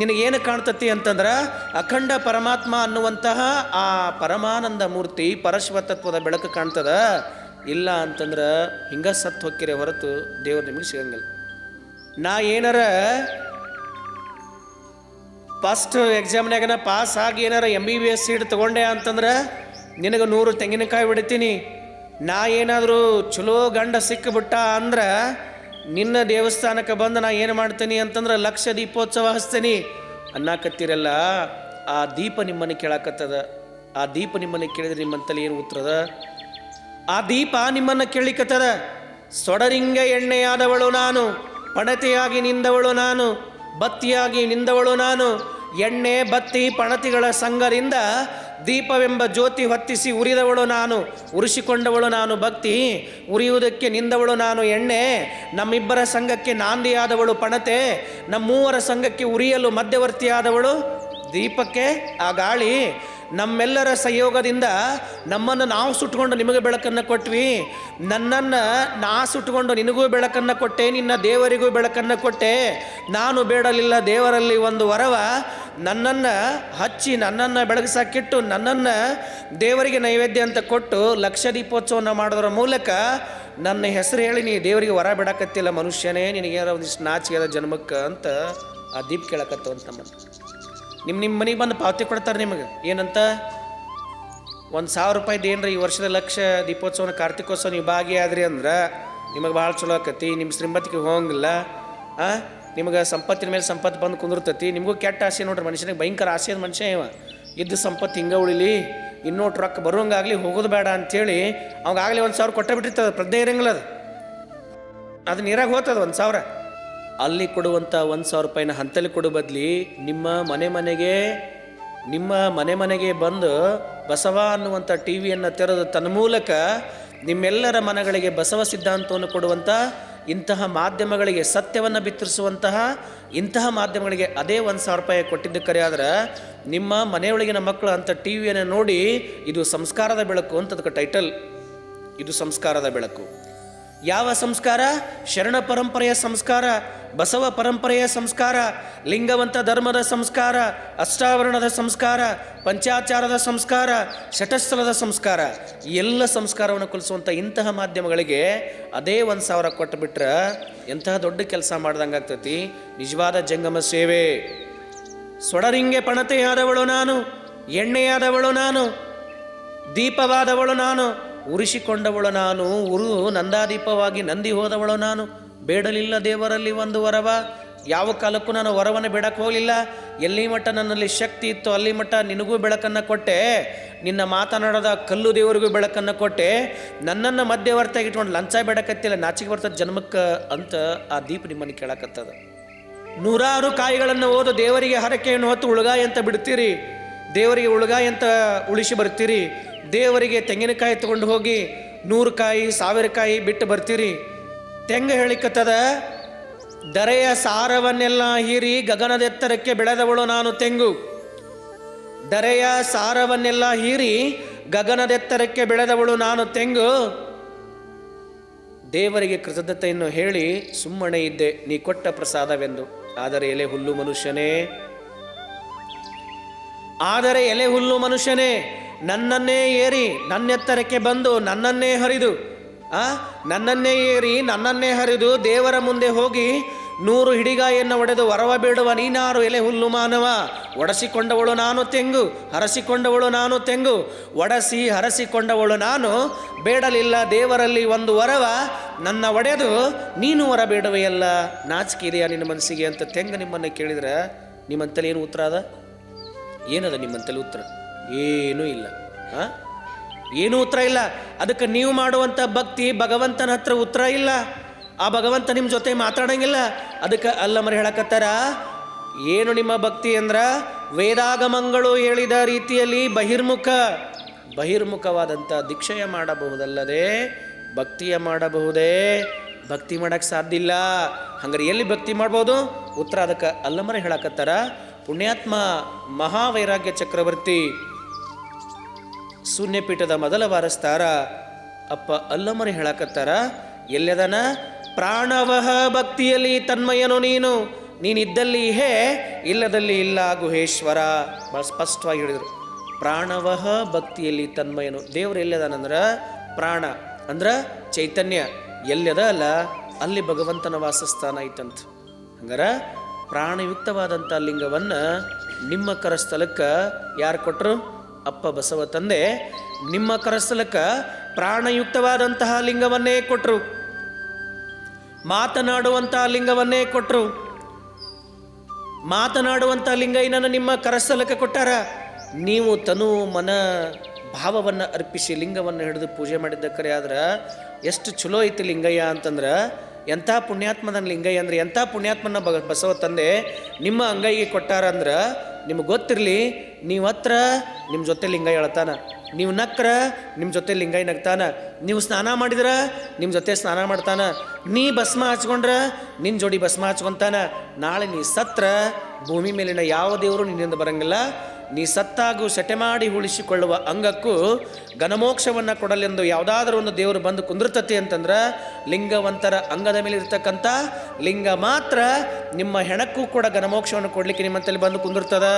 [SPEAKER 1] ನಿನಗೇನು ಕಾಣ್ತತಿ ಅಂತಂದ್ರೆ ಅಖಂಡ ಪರಮಾತ್ಮ ಅನ್ನುವಂತಹ ಆ ಪರಮಾನಂದ ಮೂರ್ತಿ ಪರಶಿವತತ್ವದ ಬೆಳಕು ಕಾಣ್ತದ. ಇಲ್ಲ ಅಂತಂದ್ರೆ ಹಿಂಗ ಸತ್ತು ಹೊಕ್ಕಿರೆ ಹೊರತು ದೇವರು ನಿಮಗೆ ಸಿಗಂಗಿಲ್ಲ. ನಾ ಏನಾರ ಫಸ್ಟ್ ಎಕ್ಸಾಮ್ನಾಗನ ಪಾಸ್ ಆಗಿ ಏನಾರ M B B S seat ತೊಗೊಂಡೆ ಅಂತಂದ್ರೆ ನಿನಗೆ ನೂರು ತೆಂಗಿನಕಾಯಿ ಬಿಡ್ತೀನಿ. ನಾ ಏನಾದರೂ ಚಲೋ ಗಂಡ ಸಿಕ್ಕಿಬಿಟ್ಟ ಅಂದ್ರೆ ನಿನ್ನ ದೇವಸ್ಥಾನಕ್ಕೆ ಬಂದು ನಾ ಏನು ಮಾಡ್ತೀನಿ ಅಂತಂದ್ರೆ ಲಕ್ಷ ದೀಪೋತ್ಸವ ಹಚ್ತೀನಿ. ಅನ್ನಕತ್ತೀರಲ್ಲ, ಆ ದೀಪ ನಿಮ್ಮನ್ನು ಕೇಳಾಕತ್ತದ. ಆ ದೀಪ ನಿಮ್ಮನ್ನು ಕೇಳಿದ್ರೆ ನಿಮ್ಮಂತಲ್ಲಿ ಏನು ಉತ್ತರದ? ಆ ದೀಪ ನಿಮ್ಮನ್ನು ಕೇಳಿಕತ್ತದ. ಸೊಡರಿಂಗ ಎಣ್ಣೆಯಾದವಳು ನಾನು, ಪಣತೆಯಾಗಿ ನಿಂದವಳು ನಾನು, ಬತ್ತಿಯಾಗಿ ನಿಂದವಳು ನಾನು, ಎಣ್ಣೆ, ಬತ್ತಿ, ಪಣತಿಗಳ ಸಂಘದಿಂದ ದೀಪವೆಂಬ ಜ್ಯೋತಿ ಹೊತ್ತಿಸಿ ಉರಿದವಳು ನಾನು, ಉರಿಸಿಕೊಂಡವಳು ನಾನು ಭಕ್ತಿ, ಉರಿಯುವುದಕ್ಕೆ ನಿಂದವಳು ನಾನು ಎಣ್ಣೆ, ನಮ್ಮಿಬ್ಬರ ಸಂಘಕ್ಕೆ ನಾಂದಿಯಾದವಳು ಪಣತೆ, ನಮ್ಮೂವರ ಸಂಘಕ್ಕೆ ಉರಿಯಲು ಮಧ್ಯವರ್ತಿಯಾದವಳು ದೀಪಕ್ಕೆ ಆ ಗಾಳಿ. ನಮ್ಮೆಲ್ಲರ ಸಹಯೋಗದಿಂದ ನಮ್ಮನ್ನು ನಾವು ಸುಟ್ಕೊಂಡು ನಿಮಗೆ ಬೆಳಕನ್ನು ಕೊಟ್ವಿ. ನನ್ನನ್ನು ನಾ ಸುಟ್ಕೊಂಡು ನಿನಗೂ ಬೆಳಕನ್ನು ಕೊಟ್ಟೆ, ನಿನ್ನ ದೇವರಿಗೂ ಬೆಳಕನ್ನು ಕೊಟ್ಟೆ. ನಾನು ಬೇಡಲಿಲ್ಲ ದೇವರಲ್ಲಿ ಒಂದು ವರವ. ನನ್ನನ್ನು ಹಚ್ಚಿ, ನನ್ನನ್ನು ಬೆಳಗಿಸಾಕಿಟ್ಟು ನನ್ನನ್ನು ದೇವರಿಗೆ ನೈವೇದ್ಯ ಅಂತ ಕೊಟ್ಟು ಲಕ್ಷ ದೀಪೋತ್ಸವವನ್ನು ಮಾಡೋದ್ರ ಮೂಲಕ ನನ್ನ ಹೆಸರು ಹೇಳಿ ನೀ ದೇವರಿಗೆ ವರ ಬಿಡಕತ್ತಿಲ್ಲ ಮನುಷ್ಯನೇ ನಿನಗೇನೋ ಒಂದಿಷ್ಟು ನಾಚಿಗೆದ ಜನ್ಮಕ್ಕೆ ಅಂತ ಆ ದೀಪ್ ಕೇಳಕತ್ತವಂತ ನಮ್ಮ ನಿಮ್ಮ ನಿಮ್ಮ ಮನೆಗೆ ಬಂದು ಪಾವತಿ ಕೊಡ್ತಾರೆ ನಿಮಗೆ. ಏನಂತ? ಒಂದು ಸಾವಿರ ರೂಪಾಯಿದು ಏನ್ರಿ ಈ ವರ್ಷದ ಲಕ್ಷ ದೀಪೋತ್ಸವನ ಕಾರ್ತಿಕೋತ್ಸವ ನೀವು ಭಾಗಿಯಾದ್ರಿ ಅಂದ್ರೆ ನಿಮಗೆ ಭಾಳ ಚಲೋ ಆಕತಿ ನಿಮ್ಮ ಶ್ರೀಮತಿಗೆ ಹೋಗಂಗಿಲ್ಲ ಆ? ನಿಮಗೆ ಸಂಪತ್ತಿನ ಮೇಲೆ ಸಂಪತ್ತು ಬಂದು ಕುಂದಿರ್ತತಿ, ನಿಮಗೂ ಕೆಟ್ಟ ಆಸೆ ನೋಡ್ರಿ ಮನುಷ್ಯನಿಗೆ, ಭಯಂಕರ ಆಸೆ ಮನುಷ್ಯ ಇವ. ಇದ್ದ ಸಂಪತ್ತು ಹಿಂಗೆ ಉಳಿಲಿ, ಇನ್ನೋಟ್ ರೊಕ್ಕ ಬರುವಂಗಾಗಲಿ ಹೋಗೋದು ಬೇಡ ಅಂಥೇಳಿ ಅವಾಗಲೇ ಒಂದು ಸಾವಿರ ಕೊಟ್ಟ ಬಿಟ್ಟಿರ್ತದೆ, ಪ್ರಜ್ಞೆ ಇರಂಗಿಲ್ಲ ಅದು. ಅದು ನೀರಾಗ ಹೋಗ್ತದೆ ಒಂದು ಸಾವಿರ. ಅಲ್ಲಿ ಕೊಡುವಂಥ ಒಂದು ಸಾವಿರ ರೂಪಾಯಿನ ಹಂತಲ್ಲಿ ಕೊಡು ಬದಲಿ ನಿಮ್ಮ ಮನೆ ಮನೆಗೆ, ನಿಮ್ಮ ಮನೆ ಮನೆಗೆ ಬಂದು ಬಸವ ಅನ್ನುವಂಥ ಟಿ ವಿಯನ್ನು ತೆರೆದು ತನ್ಮೂಲಕ ನಿಮ್ಮೆಲ್ಲರ ಮನಗಳಿಗೆ ಬಸವ ಸಿದ್ಧಾಂತವನ್ನು ಕೊಡುವಂಥ ಇಂತಹ ಮಾಧ್ಯಮಗಳಿಗೆ ಸತ್ಯವನ್ನು ಬಿತ್ತರಿಸುವಂತಹ, ಇಂತಹ ಮಾಧ್ಯಮಗಳಿಗೆ ಅದೇ ಒಂದು ಸಾವಿರ ರೂಪಾಯಿ ಕೊಟ್ಟಿದ್ದಕ್ಕರೆ ಆದ್ರೆ ನಿಮ್ಮ ಮನೆಯೊಳಗಿನ ಮಕ್ಕಳು ಅಂಥ ಟಿ ವಿಯನ್ನು ನೋಡಿ ಇದು ಸಂಸ್ಕಾರದ ಬೆಳಕು ಅಂತದಕ್ಕೆ ಟೈಟಲ್ ಇದು ಸಂಸ್ಕಾರದ ಬೆಳಕು. ಯಾವ ಸಂಸ್ಕಾರ? ಶರಣ ಪರಂಪರೆಯ ಸಂಸ್ಕಾರ, ಬಸವ ಪರಂಪರೆಯ ಸಂಸ್ಕಾರ, ಲಿಂಗವಂತ ಧರ್ಮದ ಸಂಸ್ಕಾರ, ಅಷ್ಟಾವರಣದ ಸಂಸ್ಕಾರ, ಪಂಚಾಚಾರದ ಸಂಸ್ಕಾರ ಶಟಸ್ಥಲದ ಸಂಸ್ಕಾರ. ಎಲ್ಲ ಸಂಸ್ಕಾರವನ್ನು ಕಲಿಸುವಂಥ ಇಂತಹ ಮಾಧ್ಯಮಗಳಿಗೆ ಅದೇ ಒಂದು ಸಾವಿರ ಕೊಟ್ಟು ಬಿಟ್ರೆ ಎಂತಹ ದೊಡ್ಡ ಕೆಲಸ ಮಾಡ್ದಂಗೆ ಆಗ್ತೈತಿ ನಿಜವಾದ ಜಂಗಮ ಸೇವೆ. ಸೊಡರಿಂಗೆ ಪಣತೆಯಾದವಳು ನಾನು, ಎಣ್ಣೆಯಾದವಳು ನಾನು, ದೀಪವಾದವಳು ನಾನು ಉರಿಸಿಕೊಂಡವಳು ನಾನು, ಉರು ನಂದಾದೀಪವಾಗಿ ನಂದಿ ಹೋದವಳು ನಾನು. ಬೇಡಲಿಲ್ಲ ದೇವರಲ್ಲಿ ಒಂದು ವರವ. ಯಾವ ಕಾಲಕ್ಕೂ ನಾನು ವರವನ್ನು ಬೇಡಕ್ಕೆ ಹೋಗಲಿಲ್ಲ. ಎಲ್ಲಿ ಮಟ್ಟ ನನ್ನಲ್ಲಿ ಶಕ್ತಿ ಇತ್ತು ಅಲ್ಲಿ ಮಟ್ಟ ನಿನಗೂ ಬೆಳಕನ್ನು ಕೊಟ್ಟೆ. ನಿನ್ನ ಮಾತನಾಡದ ಕಲ್ಲು ದೇವರಿಗೂ ಬೆಳಕನ್ನು ಕೊಟ್ಟೆ. ನನ್ನನ್ನು ಮಧ್ಯವರ್ತಿಯಾಗಿ ಇಟ್ಕೊಂಡು ಲಂಚ ಬೇಡಕತ್ತಿಲ್ಲ, ನಾಚಿಕೆ ಬರ್ತದೆ ಜನ್ಮಕ್ಕೆ ಅಂತ ಆ ದೀಪ ನಿಮ್ಮನ್ನು ಕೇಳಕತ್ತದ. ನೂರಾರು ಕಾಯಿಗಳನ್ನು ಓದು, ದೇವರಿಗೆ ಹರಕೆಯನ್ನು ಹೊತ್ತು ಉಳುಗಾಯಿ ಅಂತ ಬಿಡ್ತೀರಿ. ದೇವರಿಗೆ ಉಳುಗಾಯಿ ಅಂತ ಉಳಿಸಿ ಬರ್ತೀರಿ. ದೇವರಿಗೆ ತೆಂಗಿನಕಾಯಿ ತಗೊಂಡು ಹೋಗಿ ನೂರು ಕಾಯಿ, ಸಾವಿರ ಕಾಯಿ ಬಿಟ್ಟು ಬರ್ತೀರಿ. ತೆಂಗ ಹೇಳಿಕತ್ತದ, ದರೆಯ ಸಾರವನ್ನೆಲ್ಲ ಹೀರಿ ಗಗನದೆತ್ತರಕ್ಕೆ ಬೆಳೆದವಳು ನಾನು ತೆಂಗು. ದರೆಯ ಸಾರವನ್ನೆಲ್ಲ ಹೀರಿ ಗಗನದೆತ್ತರಕ್ಕೆ ಬೆಳೆದವಳು ನಾನು ತೆಂಗು. ದೇವರಿಗೆ ಕೃತಜ್ಞತೆಯನ್ನು ಹೇಳಿ ಸುಮ್ಮನೆ ಇದ್ದೆ, ನೀ ಕೊಟ್ಟ ಪ್ರಸಾದವೆಂದು. ಆದರೆ ಎಲೆ ಹುಲ್ಲು ಮನುಷ್ಯನೇ. ಆದರೆ ಎಲೆ ಹುಲ್ಲು ಮನುಷ್ಯನೇ. ನನ್ನನ್ನೇ ಏರಿ ನನ್ನೆತ್ತರಕ್ಕೆ ಬಂದು ನನ್ನನ್ನೇ ಹರಿದು, ಆ? ನನ್ನನ್ನೇ ಏರಿ ನನ್ನನ್ನೇ ಹರಿದು ದೇವರ ಮುಂದೆ ಹೋಗಿ ನೂರು ಹಿಡಿಗಾಯನ್ನು ಒಡೆದು ವರವ ಬೇಡುವ ನೀನಾರು ಎಲೆ ಹುಲ್ಲು ಮಾನವ. ಒಡಸಿಕೊಂಡವಳು ನಾನು ತೆಂಗು, ಹರಸಿಕೊಂಡವಳು ನಾನು ತೆಂಗು. ಒಡಸಿ, ಹರಸಿಕೊಂಡವಳು ನಾನು ಬೇಡಲಿಲ್ಲ ದೇವರಲ್ಲಿ ಒಂದು ವರವ, ನನ್ನ ಒಡೆದು ನೀನು ವರ ನಾಚಿಕೆ ಇದೆಯಾ ನಿನ್ನ ಮನಸ್ಸಿಗೆ ಅಂತ ತೆಂಗು ನಿಮ್ಮನ್ನು ಕೇಳಿದ್ರೆ ನಿಮ್ಮಂತಲ್ಲಿ ಏನು ಉತ್ತರ ಅದ? ಏನದ ನಿಮ್ಮಂತಲ್ಲಿ ಉತ್ತರ? ಏನೂ ಇಲ್ಲ. ಆ? ಏನೂ ಉತ್ತರ ಇಲ್ಲ. ಅದಕ್ಕೆ ನೀವು ಮಾಡುವಂಥ ಭಕ್ತಿ ಭಗವಂತನ ಹತ್ರ ಉತ್ತರ ಇಲ್ಲ. ಆ ಭಗವಂತ ನಿಮ್ಮ ಜೊತೆ ಮಾತಾಡಂಗಿಲ್ಲ. ಅದಕ್ಕೆ ಅಲ್ಲ ಮರಿ ಹೇಳಕತ್ತಾರ, ಏನು ನಿಮ್ಮ ಭಕ್ತಿ ಅಂದ್ರೆ? ವೇದಾಗಮಗಳು ಹೇಳಿದ ರೀತಿಯಲ್ಲಿ ಬಹಿರ್ಮುಖ, ಬಹಿರ್ಮುಖವಾದಂಥ ದೀಕ್ಷೆಯ ಮಾಡಬಹುದಲ್ಲದೆ ಭಕ್ತಿಯ ಮಾಡಬಹುದೇ? ಭಕ್ತಿ ಮಾಡಕ್ಕೆ ಸಾಧ್ಯ ಇಲ್ಲ. ಹಂಗಾರೆ ಎಲ್ಲಿ ಭಕ್ತಿ ಮಾಡ್ಬೋದು? ಉತ್ತರ ಅದಕ್ಕೆ ಅಲ್ಲಮರೆ ಹೇಳಕತ್ತಾರ, ಪುಣ್ಯಾತ್ಮ ಮಹಾವೈರಾಗ್ಯ ಚಕ್ರವರ್ತಿ ಶೂನ್ಯಪೀಠದ ಮೊದಲ ವಾರಸ್ತಾರ. ಅಪ್ಪ ಅಲ್ಲಮರಿ ಹೇಳಕತ್ತಾರ, ಎಲ್ಲದನ? ಪ್ರಾಣವಹ ಭಕ್ತಿಯಲ್ಲಿ ತನ್ಮಯನು ನೀನು. ನೀನಿದ್ದಲ್ಲಿ ಹೇ, ಇಲ್ಲದಲ್ಲಿ ಇಲ್ಲ ಗುಹೇಶ್ವರ. ಭಾಳ ಸ್ಪಷ್ಟವಾಗಿ ಹೇಳಿದರು. ಪ್ರಾಣವಹ ಭಕ್ತಿಯಲ್ಲಿ ತನ್ಮಯನು. ದೇವರು ಎಲ್ಲದನಂದ್ರ? ಪ್ರಾಣ. ಅಂದ್ರ ಚೈತನ್ಯ. ಎಲ್ಲದ? ಅಲ್ಲ, ಅಲ್ಲಿ ಭಗವಂತನ ವಾಸಸ್ಥಾನ ಐತಂತ. ಹಂಗಾರ ಪ್ರಾಣಯುಕ್ತವಾದಂಥ ಲಿಂಗವನ್ನು ನಿಮ್ಮ ಕರಸ್ಥಲಕ್ಕೆ ಯಾರು ಕೊಟ್ಟರು ಅಪ್ಪ ಬಸವ ತಂದೆ, ನಿಮ್ಮ ಕರಸಲಕ ಪ್ರಾಣಯುಕ್ತವಾದಂತಹ ಲಿಂಗವನ್ನೇ ಕೊಟ್ಟರು ಮಾತನಾಡುವಂತಹ ಲಿಂಗವನ್ನೇ ಕೊಟ್ಟರು ಮಾತನಾಡುವಂಥ ಲಿಂಗಯ್ಯನನ್ನು ನಿಮ್ಮ ಕರಸಲಕ ಕೊಟ್ಟಾರ. ನೀವು ತನು ಮನ ಭಾವವನ್ನು ಅರ್ಪಿಸಿ ಲಿಂಗವನ್ನು ಹಿಡಿದು ಪೂಜೆ ಮಾಡಿದ್ದಕ್ಕರೆ ಆದ್ರೆ ಎಷ್ಟು ಚಲೋ ಐತಿ ಲಿಂಗಯ್ಯ ಅಂತಂದ್ರೆ ಎಂಥ ಪುಣ್ಯಾತ್ಮನ ಲಿಂಗಯ್ಯ ಅಂದ್ರೆ ಎಂಥ ಪುಣ್ಯಾತ್ಮನ ಬಸವ ತಂದೆ ನಿಮ್ಮ ಅಂಗೈಗೆ ಕೊಟ್ಟಾರ ಅಂದ್ರೆ ನಿಮ್ಗೆ ಗೊತ್ತಿರಲಿ, ನೀವು ಹತ್ರ ನಿಮ್ಮ ಜೊತೆ ಲಿಂಗ ಹೇಳ್ತಾನ ನೀವು ನಕ್ರ ನಿಮ್ಮ ಜೊತೆ ಲಿಂಗೈ ನಗ್ತಾನ. ನೀವು ಸ್ನಾನ ಮಾಡಿದ್ರೆ ನಿಮ್ಮ ಜೊತೆ ಸ್ನಾನ ಮಾಡ್ತಾನೆ. ನೀ ಭಸ್ಮ ಹಚ್ಕೊಂಡ್ರ ನಿನ್ನ ಜೋಡಿ ಭಸ್ಮ ಹಚ್ಕೊಂತಾನ. ನಾಳೆ ನೀ ಸತ್ರ ಭೂಮಿ ಮೇಲಿನ ಯಾವ ದೇವರು ನಿನ್ನಿಂದ ಬರಂಗಿಲ್ಲ. ನೀ ಸತ್ತಾಗೂ ಸೆಟೆ ಮಾಡಿ ಉಳಿಸಿಕೊಳ್ಳುವ ಅಂಗಕ್ಕೂ ಘನಮೋಕ್ಷವನ್ನು ಕೊಡಲೆಂದು ಯಾವುದಾದ್ರೂ ಒಂದು ದೇವರು ಬಂದು ಕುಂದಿರ್ತತಿ ಅಂತಂದ್ರೆ ಲಿಂಗವಂತರ ಅಂಗದ ಮೇಲೆ ಇರ್ತಕ್ಕಂಥ ಲಿಂಗ ಮಾತ್ರ ನಿಮ್ಮ ಹೆಣಕ್ಕೂ ಕೂಡ ಘನಮೋಕ್ಷವನ್ನು ಕೊಡಲಿಕ್ಕೆ ನಿಮ್ಮಂತಲ್ಲಿ ಬಂದು ಕುಂದಿರ್ತದ.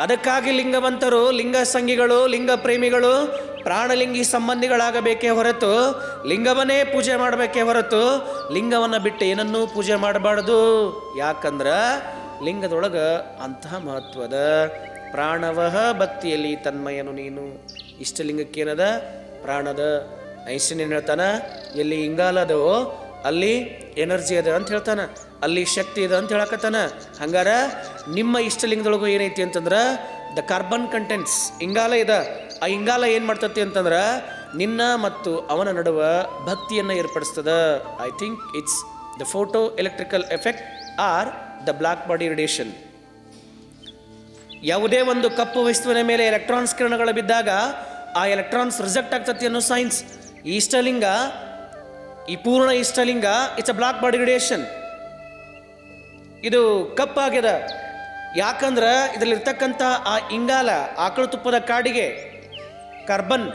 [SPEAKER 1] ಅದಕ್ಕಾಗಿ ಲಿಂಗವಂತರು, ಲಿಂಗ ಸಂಗಿಗಳು, ಲಿಂಗ ಪ್ರೇಮಿಗಳು, ಪ್ರಾಣಲಿಂಗಿ ಸಂಬಂಧಿಗಳಾಗಬೇಕೇ ಹೊರತು, ಲಿಂಗವನ್ನೇ ಪೂಜೆ ಮಾಡಬೇಕೇ ಹೊರತು ಲಿಂಗವನ್ನು ಬಿಟ್ಟು ಏನನ್ನೂ ಪೂಜೆ ಮಾಡಬಾರ್ದು. ಯಾಕಂದ್ರೆ ಲಿಂಗದೊಳಗೆ ಅಂತಹ ಮಹತ್ವದ ಪ್ರಾಣವಹ ಭಕ್ತಿಯಲ್ಲಿ ತನ್ಮಯನು ನೀನು. ಇಷ್ಟಲಿಂಗಕ್ಕೇನದ? ಪ್ರಾಣದ. ಐಸಿನ ಹೇಳ್ತಾನ, ಎಲ್ಲಿ ಇಂಗಾಲದೋ ಅಲ್ಲಿ ಎನರ್ಜಿ ಅದ ಅಂತ ಹೇಳ್ತಾನ. ಅಲ್ಲಿ ಶಕ್ತಿ ಇದೆ ಅಂತ ಹೇಳಕತ್ತಾನ. ಹಂಗಾರ ನಿಮ್ಮ ಇಷ್ಟಲಿಂಗದೊಳಗು ಏನೈತಿ ಅಂತಂದ್ರೆ ದ ಕಾರ್ಬನ್ ಕಂಟೆಂಟ್ಸ್ ಇಂಗಾಲ ಇದೆ. ಆ ಇಂಗಾಲ ಏನು ಮಾಡ್ತತಿ ಅಂತಂದ್ರೆ, ನಿನ್ನ ಮತ್ತು ಅವನ ನಡುವ ಭಕ್ತಿಯನ್ನು ಏರ್ಪಡಿಸ್ತದ. I think it's the photo electrical effect or the black body radiation ಯಾವುದೇ ಒಂದು ಕಪ್ಪು ವಸ್ತುವಿನ ಮೇಲೆ ಎಲೆಕ್ಟ್ರಾನ್ಸ್ ಕಿರಣಗಳು ಬಿದ್ದಾಗ ಆ ಎಲೆಕ್ಟ್ರಾನ್ಸ್ ರಿಜೆಕ್ಟ್ ಆಗ್ತತಿ ಅನ್ನೋ ಸೈನ್ಸ್ ಈ ಈ ಪೂರ್ಣ ಇಷ್ಟಲಿಂಗ it's a black body radiation ಇದು ಕಪ್ಪಾಗ್ಯದ ಯಾಕಂದ್ರೆ ಇದರಲ್ಲಿರ್ತಕ್ಕಂಥ ಆ ಇಂಗಾಲ, ಆಕಳು ತುಪ್ಪದ ಕಾಡಿಗೆ ಕಾರ್ಬನ್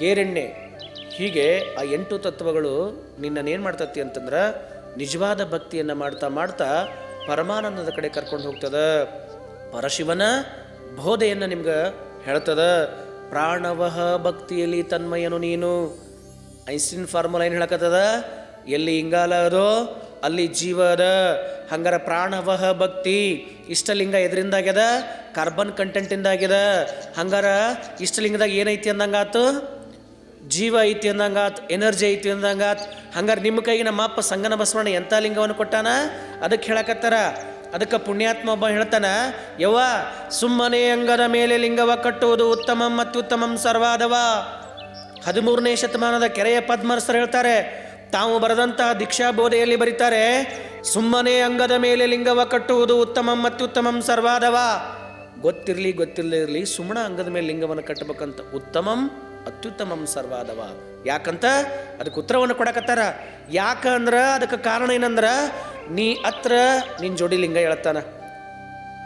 [SPEAKER 1] ಗೇರೆಣ್ಣೆ, ಹೀಗೆ ಆ ಎಂಟು ತತ್ವಗಳು ನಿನ್ನನ್ನೇನು ಮಾಡ್ತತಿ ಅಂತಂದ್ರೆ ನಿಜವಾದ ಭಕ್ತಿಯನ್ನು ಮಾಡ್ತಾ ಮಾಡ್ತಾ ಪರಮಾನಂದದ ಕಡೆ ಕರ್ಕೊಂಡು ಹೋಗ್ತದ. ಪರಶಿವನ ಬೋಧೆಯನ್ನು ನಿಮ್ಗೆ ಹೇಳ್ತದ, ಪ್ರಾಣವಹ ಭಕ್ತಿಯಲ್ಲಿ ತನ್ಮಯನು ನೀನು. ಐನ್ಸ್ಟೀನ್ ಫಾರ್ಮುಲಾ ಏನು ಹೇಳಕತ್ತದ? ಎಲ್ಲಿ ಇಂಗಾಲ ಅದೋ, ಅಲ್ಲಿ ಜೀವ ಅದ. ಹಂಗಾರ ಪ್ರಾಣವಹ ಭಕ್ತಿ ಇಷ್ಟಲಿಂಗ ಎದರಿಂದಾಗ್ಯದ? ಕಾರ್ಬನ್ ಕಂಟೆಂಟಿಂದಾಗ್ಯದ. ಹಂಗಾರ ಇಷ್ಟಲಿಂಗದಾಗ ಏನೈತಿ ಅಂದಂಗಾತು? ಜೀವ ಐತಿ ಅಂದಂಗಾತು, ಎನರ್ಜಿ ಐತಿ ಅಂದಂಗಾತ್. ಹಂಗಾರೆ ನಿಮ್ಮ ಕೈಗೆ ನಮ್ಮ ಅಪ್ಪ ಸಂಗನ ಬಸವಣ್ಣ ಎಂಥ ಲಿಂಗವನ್ನು ಕೊಟ್ಟಾನ? ಅದಕ್ಕೆ ಹೇಳಕತ್ತಾರ ಅದಕ್ಕೆ ಪುಣ್ಯಾತ್ಮ ಒಬ್ಬ ಹೇಳ್ತಾನ, ಯವ್ವ, ಸುಮ್ಮನೆ ಅಂಗದ ಮೇಲೆ ಲಿಂಗವ ಕಟ್ಟುವುದು ಉತ್ತಮಂ ಅತ್ಯುತ್ತಮಂ ಸರ್ವಾದವ. ಹದಿಮೂರನೇ ಶತಮಾನದ ಕೆರೆಯ ಪದ್ಮರಸರು ಹೇಳ್ತಾರೆ, ತಾವು ಬರೆದಂತಹ ದೀಕ್ಷಾ ಬೋಧೆಯಲ್ಲಿ ಬರೀತಾರೆ, ಸುಮ್ಮನೆ ಅಂಗದ ಮೇಲೆ ಲಿಂಗವ ಕಟ್ಟುವುದು ಉತ್ತಮಂ ಅತ್ಯುತ್ತಮಂ ಸರ್ವಾದವ. ಗೊತ್ತಿರಲಿ, ಗೊತ್ತಿರಲಿರಲಿ ಸುಮ್ಮನ ಅಂಗದ ಮೇಲೆ ಲಿಂಗವನ್ನು ಕಟ್ಟಬೇಕಂತ ಉತ್ತಮಂ ಅತ್ಯುತ್ತಮಂ ಸರ್ವಾದವ. ಯಾಕಂತ? ಅದಕ್ಕೆ ಉತ್ತರವನ್ನು ಕೊಡಕತ್ತಾರ. ಯಾಕಂದ್ರ? ಅದಕ್ಕೆ ಕಾರಣ ಏನಂದ್ರ ನೀ ಹತ್ರ ನಿನ್ನ ಜೋಡಿ ಲಿಂಗ ಹೇಳ್ತಾನ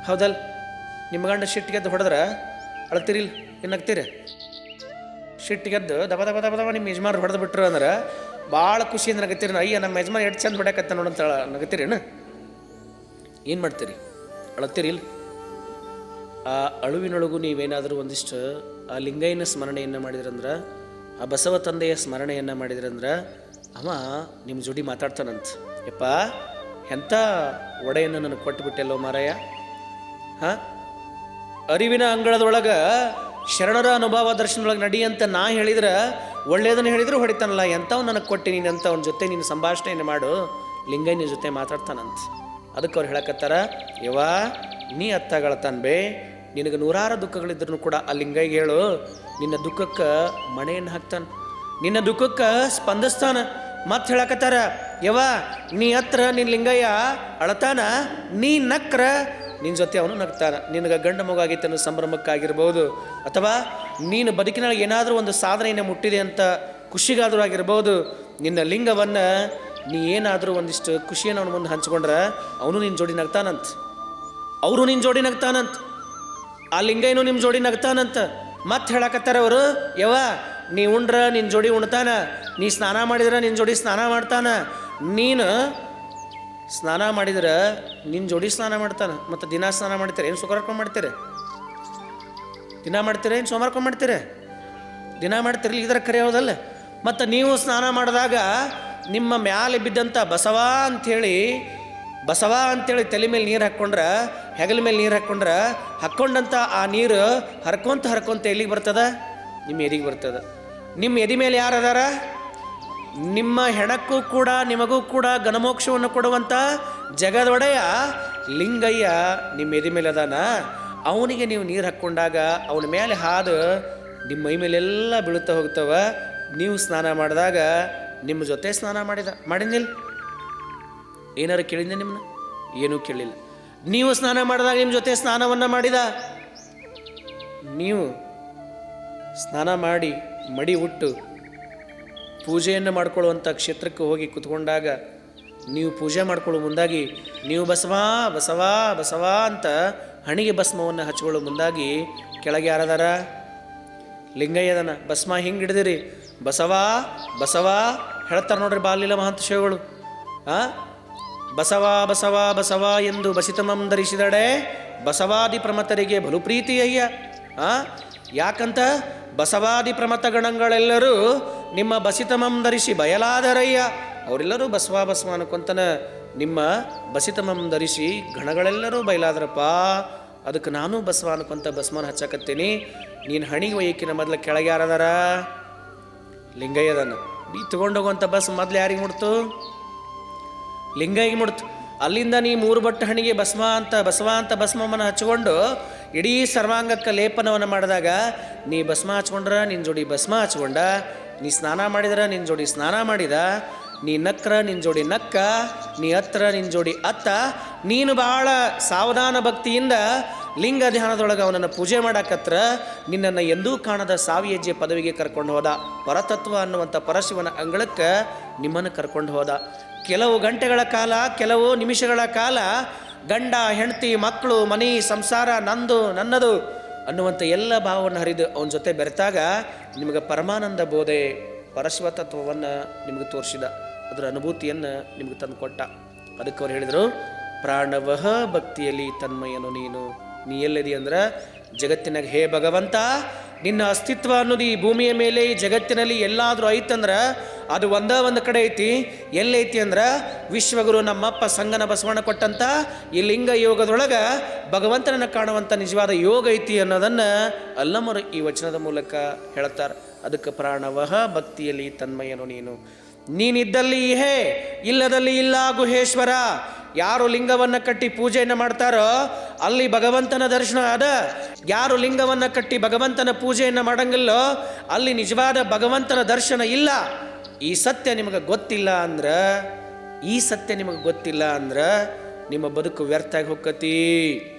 [SPEAKER 1] ಹೌದಲ್? ನಿಮ್ಮ ಗಂಡ ಶಿಟ್ಟಿಗೆದ್ದು ಹೊಡೆದ್ರೆ ಅಳ್ತಿರಿಲ್ ಏನಾಗ್ತೀರಿ ಶಿಟ್ಟಿಗೆದ್ದು ದಬ ದಬ ದಬ ದಬ ನಿಮ್ಮ ಯಜಮಾನ್ರು ಹೊಡೆದು ಬಿಟ್ರು ಅಂದ್ರೆ ಭಾಳ ಖುಷಿಯಿಂದ ನಗತ್ತೀರಿ ಅಯ್ಯ, ನಮ್ಮ ಯಜಮಾನ್ ಎಷ್ಟು ಚಂದ ಹೊಡ್ಯಾಕತ್ತ ನೋಡಂತ ನಗತ್ತೀರೇನು ಏನು? ಮಾಡ್ತೀರಿ? ಅಳತ್ತೀರಿ ಇಲ್ಲ ಆ ಅಳುವಿನೊಳಗೂ ನೀವೇನಾದರೂ ಒಂದಿಷ್ಟು ಆ ಲಿಂಗೈನ ಸ್ಮರಣೆಯನ್ನು ಮಾಡಿದ್ರಂದ್ರೆ, ಆ ಬಸವ ತಂದೆಯ ಸ್ಮರಣೆಯನ್ನು ಮಾಡಿದ್ರಂದ್ರೆ ಅವ ನಿಮ್ಮ ಜೋಡಿ ಮಾತಾಡ್ತಾನಂತ. ಯಪ್ಪ ಎಂಥ ಒಡೆಯನ್ನು ನನಗೆ ಕೊಟ್ಟುಬಿಟ್ಟೆಲ್ಲೋ ಮಾರಾಯ? ಹಾಂ? ಅರಿವಿನ ಅಂಗಳದೊಳಗೆ ಶರಣರ ಅನುಭವ ದರ್ಶನದೊಳಗೆ ನಡಿ ಅಂತ ನಾ ಹೇಳಿದ್ರೆ ಒಳ್ಳೆಯದನ್ನು ಹೇಳಿದ್ರು ಹೊಡಿತಾನಲ್ಲ, ಎಂಥವ್ ನನಗೆ ಕೊಟ್ಟಿ ನೀನು ಅಂತ ಅವನ ಜೊತೆ ನೀನು ಸಂಭಾಷಣೆಯನ್ನು ಮಾಡು. ಲಿಂಗಯ್ಯನ ಜೊತೆ ಮಾತಾಡ್ತಾನಂತ. ಅದಕ್ಕೆ ಅವ್ರು ಹೇಳಕತ್ತಾರ, ಯವ್ವ, ನೀ ಅತ್ತಗಳ ಬೇ ನಿನಗೆ ನೂರಾರು ದುಃಖಗಳಿದ್ರು ಕೂಡ ಆ ಲಿಂಗಯ್ಯ ಹೇಳು, ನಿನ್ನ ದುಃಖಕ್ಕೆ ಮಣೆಯನ್ನು ಹಾಕ್ತಾನೆ. ನಿನ್ನ ದುಃಖಕ್ಕೆ ಸ್ಪಂದಿಸ್ತಾನ. ಮತ್ತೆ ಹೇಳಕತ್ತಾರ, ಯವ್ವ ನೀ ಹತ್ರ ನಿನ್ನ ಲಿಂಗಯ್ಯ ಅಳತಾನ? ನೀ ನಕ್ರ? ನಿನ್ನ ಜೊತೆ ಅವನು ನಗ್ತಾನ. ನಿನಗೆ ಗಂಡ ಮಗಾಗಿತ್ತು ಅನ್ನೋ ಸಂಭ್ರಮಕ್ಕಾಗಿರ್ಬೋದು. ಅಥವಾ ನೀನು ಬದುಕಿನೊಳಗೆ ಏನಾದರೂ ಒಂದು ಸಾಧನೆಯನ್ನು ಮುಟ್ಟಿದೆ ಅಂತ ಖುಷಿಗಾದರೂ ಆಗಿರ್ಬೋದು. ನಿನ್ನ ಲಿಂಗವನ್ನು ನೀ ಏನಾದರೂ ಒಂದಿಷ್ಟು ಖುಷಿಯನ್ನು ಅವನ ಮುಂದೆ ಹಂಚ್ಕೊಂಡ್ರೆ ಅವನು ನಿನ್ನ ಜೋಡಿ ನಗ್ತಾನಂತ. ಅವರು ನಿನ್ನ ಜೋಡಿ ನಗ್ತಾನಂತ. ಆ ಲಿಂಗೈನು ನಿಮ್ಮ ಜೋಡಿ ನಗ್ತಾನಂತ. ಮತ್ತೆ ಹೇಳಕತ್ತಾರ ಅವರು? ಯವ ನೀ ಉಂಡ್ರ ನಿನ್ನ ಜೋಡಿ ಉಣ್ತಾನ. ನೀ ಸ್ನಾನ ಮಾಡಿದ್ರೆ ನಿನ್ನ ಜೋಡಿ ಸ್ನಾನ ಮಾಡ್ತಾನ. ನೀನು ಸ್ನಾನ ಮಾಡಿದ್ರೆ ನಿನ್ನ ಜೋಡಿ ಸ್ನಾನ ಮಾಡ್ತಾನೆ, ಮತ್ತು ದಿನ ಸ್ನಾನ ಮಾಡ್ತೀರ, ಏನು ಸುಖರ್ಕೊಂಡು ಮಾಡ್ತೀರಿ? ದಿನ ಮಾಡ್ತೀರ, ಏನು ಸೋಮವಾರಕೊಂಡು ಮಾಡ್ತೀರಿ? ದಿನ ಮಾಡ್ತಿರಲಿ ಇದರ ಕರೆ ಹೌದಲ್ಲ ಮತ್ತು ನೀವು ಸ್ನಾನ ಮಾಡಿದಾಗ ನಿಮ್ಮ ಮ್ಯಾಲೆ ಬಿದ್ದಂಥ ಬಸವ ಅಂಥೇಳಿ, ಬಸವ ಅಂತೇಳಿ ತಲೆ ಮೇಲೆ ನೀರು ಹಾಕ್ಕೊಂಡ್ರೆ, ಹೆಗಲ ಮೇಲೆ ನೀರು ಹಾಕ್ಕೊಂಡ್ರೆ ಹಾಕ್ಕೊಂಡಂಥ ಆ ನೀರು ಹರ್ಕೊಂತ ಹರ್ಕೊಂತ ಎಲ್ಲಿಗೆ ಬರ್ತದ? ನಿಮ್ಮ ಎದಿಗೆ ಬರ್ತದೆ. ನಿಮ್ಮ ಎದಿ ಮೇಲೆ ಯಾರು ಅದಾರ? ನಿಮ್ಮ ಹೆಣಕ್ಕೂ ಕೂಡ, ನಿಮಗೂ ಕೂಡ ಘನಮೋಕ್ಷವನ್ನು ಕೊಡುವಂಥ ಜಗದೊಡೆಯ ಲಿಂಗಯ್ಯ ನಿಮ್ಮ ಎದಿ ಮೇಲೆ ಅದಾನ. ಅವನಿಗೆ ನೀವು ನೀರು ಹಾಕ್ಕೊಂಡಾಗ ಅವನ ಮೇಲೆ ಹಾದು ನಿಮ್ಮ ಮೈ ಮೇಲೆಲ್ಲ ಬೀಳುತ್ತಾ ಹೋಗ್ತವ. ನೀವು ಸ್ನಾನ ಮಾಡಿದಾಗ ನಿಮ್ಮ ಜೊತೆ ಸ್ನಾನ ಮಾಡಿದ ಮಾಡಿದ್ನಿಲ್ಲ ಏನಾರು ಕೇಳಿದ್ದೆ ನಿಮ್ಮನ್ನ ಏನೂ ಕೇಳಿಲ್ಲ. ನೀವು ಸ್ನಾನ ಮಾಡಿದಾಗ ನಿಮ್ಮ ಜೊತೆ ಸ್ನಾನವನ್ನು ಮಾಡಿದ? ನೀವು ಸ್ನಾನ ಮಾಡಿ ಮಡಿ ಉಟ್ಟು ಪೂಜೆಯನ್ನು ಮಾಡಿಕೊಳ್ಳುವಂಥ ಕ್ಷೇತ್ರಕ್ಕೆ ಹೋಗಿ ಕುತ್ಕೊಂಡಾಗ ನೀವು ಪೂಜೆ ಮಾಡ್ಕೊಳ್ಳೋ ಮುಂದಾಗಿ ನೀವು ಬಸವಾ ಬಸವಾ, ಬಸವ ಅಂತ ಹಣಿಗೆ ಭಸ್ಮವನ್ನು ಹಚ್ಕೊಳ್ಳೋ ಮುಂದಾಗಿ ಕೆಳಗೆ ಯಾರದಾರ? ಲಿಂಗಯ್ಯದನ. ಭಸ್ಮ ಹಿಂಗೆ ಹಿಡಿದಿರಿ. ಬಸವ ಬಸವ ಹೇಳ್ತಾರೆ ನೋಡ್ರಿ ಬಾಲಿಲ ಮಹಂತ ಶಿವಗಳು. ಆ? ಬಸವ ಬಸವ ಬಸವ ಎಂದು ಬಸಿತಮಂ ಧರಿಸಿದಡೆ ಬಸವಾದಿ ಪ್ರಮತರಿಗೆ ಬಲು ಪ್ರೀತಿಯಯ್ಯ. ಆ? ಯಾಕಂತ? ಬಸವಾದಿ ಪ್ರಮತ ಗಣಗಳೆಲ್ಲರೂ ನಿಮ್ಮ ಬಸಿತಮಂ ಧರಿಸಿ ಬಯಲಾದರಯ್ಯ. ಅವರೆಲ್ಲರೂ ಬಸವ ಬಸವ ಅನ್ಕೊಂತನ ನಿಮ್ಮ ಬಸಿತಮಂ ಧರಿಸಿ ಗಣಗಳೆಲ್ಲರೂ ಬಯಲಾದ್ರಪ್ಪ. ಅದಕ್ಕೆ ನಾನು ಬಸವ ಅನ್ಕೊಂತ ಬಸವನ ಹಚ್ಚಕತ್ತೀನಿ. ನೀನು ಹಣಿಗೆ ಒಯ್ಯಕಿನ ಮೊದಲು ಕೆಳಗೆ ಯಾರದಾರ? ಲಿಂಗಯ್ಯದನ್ನು. ನೀ ತಗೊಂಡೋಗುವಂಥ ಬಸ್ ಮೊದಲು ಯಾರಿಗೆ ಮುಡ್ತು? ಲಿಂಗೈಗೆ ಮುಡ್ತು. ಅಲ್ಲಿಂದ ನೀ ಮೂರು ಬಟ್ಟ ಹಣಿಗೆ ಬಸವ ಅಂತ ಬಸವ ಅಂತ ಬಸ್ಮಮ್ಮನ ಹಚ್ಕೊಂಡು ಇಡೀ ಸರ್ವಾಂಗಕ್ಕೆ ಲೇಪನವನ್ನು ಮಾಡಿದಾಗ, ನೀ ಭಸ್ಮ ಹಚ್ಕೊಂಡ್ರ ನಿನ್ನ ಜೋಡಿ ಭಸ್ಮ ಹಚ್ಕೊಂಡ, ನೀ ಸ್ನಾನ ಮಾಡಿದ್ರೆ ನಿನ್ನ ಜೋಡಿ ಸ್ನಾನ ಮಾಡಿದ, ನೀ ನಕ್ರ ನಿನ್ನ ಜೋಡಿ ನಕ್ಕ, ನೀ ಹತ್ರ ನಿನ್ನ ಜೋಡಿ ಅತ್ತ, ನೀನು ಬಹಳ ಸಾವಧಾನ ಭಕ್ತಿಯಿಂದ ಲಿಂಗ ಧ್ಯಾನದೊಳಗೆ ಅವನನ್ನು ಪೂಜೆ ಮಾಡಾಕತ್ರ, ನಿನ್ನನ್ನು ಎಂದೂ ಕಾಣದ ಸಾವಿಯಜ್ಜೆ ಪದವಿಗೆ ಕರ್ಕೊಂಡು ಹೋದ. ಪರತತ್ವ ಅನ್ನುವಂಥ ಪರಶಿವನ ಅಂಗಳಕ್ಕೆ ನಿಮ್ಮನ್ನು ಕರ್ಕೊಂಡು ಹೋದ. ಕೆಲವು ಗಂಟೆಗಳ ಕಾಲ, ಕೆಲವು ನಿಮಿಷಗಳ ಕಾಲ ಗಂಡ, ಹೆಂಡತಿ, ಮಕ್ಕಳು, ಮನೆ, ಸಂಸಾರ, ನಂದು, ನನ್ನದು ಅನ್ನುವಂಥ ಎಲ್ಲ ಭಾವವನ್ನು ಹರಿದು ಅವನ ಜೊತೆ ಬೆರೆತಾಗ ನಿಮಗೆ ಪರಮಾನಂದ ಬೋಧೆ ಪರಶ್ವ ತತ್ವವನ್ನು ನಿಮಗೆ ತೋರಿಸಿದ ಅದರ ಅನುಭೂತಿಯನ್ನು ನಿಮಗೆ ತಂದು ಕೊಟ್ಟ ಅದಕ್ಕೆ ಅವ್ರು ಹೇಳಿದರು, ಪ್ರಾಣವಹ ಭಕ್ತಿಯಲ್ಲಿ ತನ್ಮಯನು ನೀನು. ನೀ ಎಲ್ಲದಿ ಅಂದ್ರೆ ಜಗತ್ತಿನಾಗ ಹೇ ಭಗವಂತ ನಿನ್ನ ಅಸ್ತಿತ್ವ ಅನ್ನೋದು ಈ ಭೂಮಿಯ ಮೇಲೆ, ಈ ಜಗತ್ತಿನಲ್ಲಿ ಎಲ್ಲಾದರೂ ಐತಂದ್ರೆ ಅದು ಒಂದೇ ಒಂದು ಕಡೆ ಐತಿ. ಎಲ್ಲೈತಿ ಅಂದ್ರೆ ವಿಶ್ವಗುರು ನಮ್ಮಪ್ಪ ಸಂಗನ ಬಸವಣ್ಣ ಕೊಟ್ಟಂಥ ಈ ಲಿಂಗ ಯೋಗದೊಳಗೆ ಭಗವಂತನನ್ನು ಕಾಣುವಂಥ ನಿಜವಾದ ಯೋಗ ಐತಿ ಅನ್ನೋದನ್ನು ಅಲ್ಲಮರು ಈ ವಚನದ ಮೂಲಕ ಹೇಳ್ತಾರೆ. ಅದಕ್ಕೆ ಪ್ರಾಣವಹ ಭಕ್ತಿಯಲ್ಲಿ ತನ್ಮಯನು ನೀನು. ನೀನಿದ್ದಲ್ಲಿ ಹೇ, ಇಲ್ಲದಲ್ಲಿ ಇಲ್ಲ ಗುಹೇಶ್ವರ ಯಾರು ಲಿಂಗವನ್ನು ಕಟ್ಟಿ ಪೂಜೆಯನ್ನು ಮಾಡ್ತಾರೋ ಅಲ್ಲಿ ಭಗವಂತನ ದರ್ಶನ ಅದ. ಯಾರು ಲಿಂಗವನ್ನು ಕಟ್ಟಿ ಭಗವಂತನ ಪೂಜೆಯನ್ನು ಮಾಡಂಗಿಲ್ಲೋ ಅಲ್ಲಿ ನಿಜವಾದ ಭಗವಂತನ ದರ್ಶನ ಇಲ್ಲ. ಈ ಸತ್ಯ ನಿಮಗೆ ಗೊತ್ತಿಲ್ಲ ಅಂದ್ರೆ, ಈ ಸತ್ಯ ನಿಮಗೆ ಗೊತ್ತಿಲ್ಲ ಅಂದ್ರೆ ನಿಮ್ಮ ಬದುಕು ವ್ಯರ್ಥ ಆಗಿ ಹೋಗ್ಕತಿ.